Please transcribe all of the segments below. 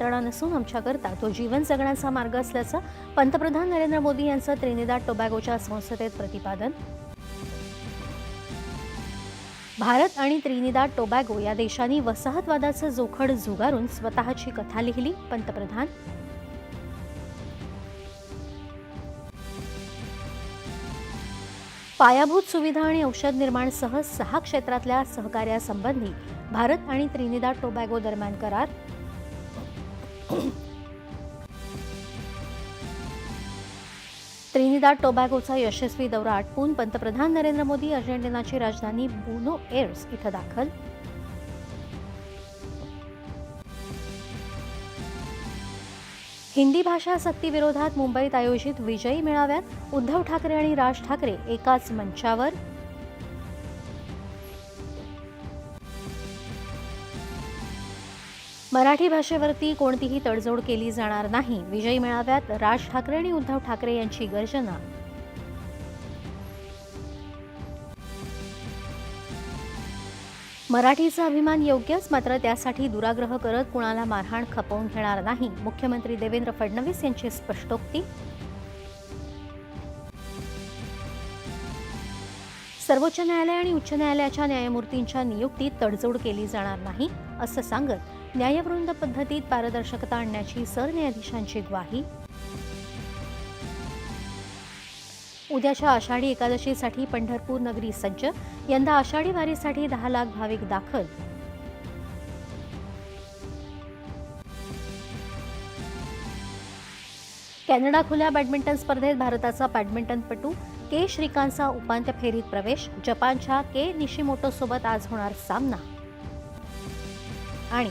यंत्रणा नसून आमच्याकरता तो जीवन जगण्याचा मार्ग असल्याचं पंतप्रधान नरेंद्र मोदी यांचं त्रिनिदाद टोबॅगोच्या संसदेत प्रतिपादन. भारत आणि त्रिनिदाद टोबॅगो या देशांनी वसाहतवादाचं जोखड झुगारून स्वतःची कथा लिहिली पंतप्रधान. पायाभूत सुविधा आणि औषध निर्माणसह सहा क्षेत्रातल्या सहकार्यासंबंधी भारत आणि त्रिनिदाद टोबॅगो दरम्यान करार. त्रिनिदाद टोबॅगोचा यशस्वी दौरा आटपून पंतप्रधान नरेंद्र मोदी अर्जेंटिनाची राजधानी बुनो एअर्स इथं दाखल. हिंदी भाषा सक्तीविरोधात मुंबईत आयोजित विजयी मेळाव्यात उद्धव ठाकरे आणि राज ठाकरे एकाच मंचावर. मराठी भाषेवरती कोणतीही तडजोड केली जाणार नाही. विजयी मेळाव्यात राज ठाकरे आणि उद्धव ठाकरे यांची गर्जना. मराठीचा अभिमान योग्यच मात्र त्यासाठी दुराग्रह करत कुणाला मारहाण खपवून घेणार नाही. मुख्यमंत्री देवेंद्र फडणवीस यांची स्पष्टोक्ती. सर्वोच्च न्यायालय आणि उच्च न्यायालयाच्या न्यायमूर्तींच्या नियुक्तीत तडजोड केली जाणार नाही असं सांगत न्यायवृंद पद्धतीत पारदर्शकता आणण्याची सरन्यायाधीशांची ग्वाही. उद्याच्या आषाढी एकादशीसाठी पंढरपूर नगरी सज्ज. यंदा आषाढी वारीसाठी दहा लाख भाविक दाखल. कॅनडा खुल्या बॅडमिंटन स्पर्धेत भारताचा बॅडमिंटनपटू के श्रीकांतचा उपांत्य फेरीत प्रवेश. जपानच्या के निशिमोटोसोबत आज होणार सामना. आणि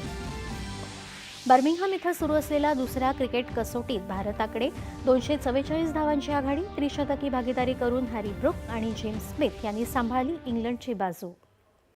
बर्मिंगहम इथं सुरू असलेल्या दुसऱ्या क्रिकेट कसोटीत भारताकडे दोनशे चव्वेचाळीस धावांची आघाडी त्रिशतकी भागीदारी करून हॅरी ब्रुक आणि जेम्स स्मिथ यांनी सांभाळली इंग्लंडची बाजू.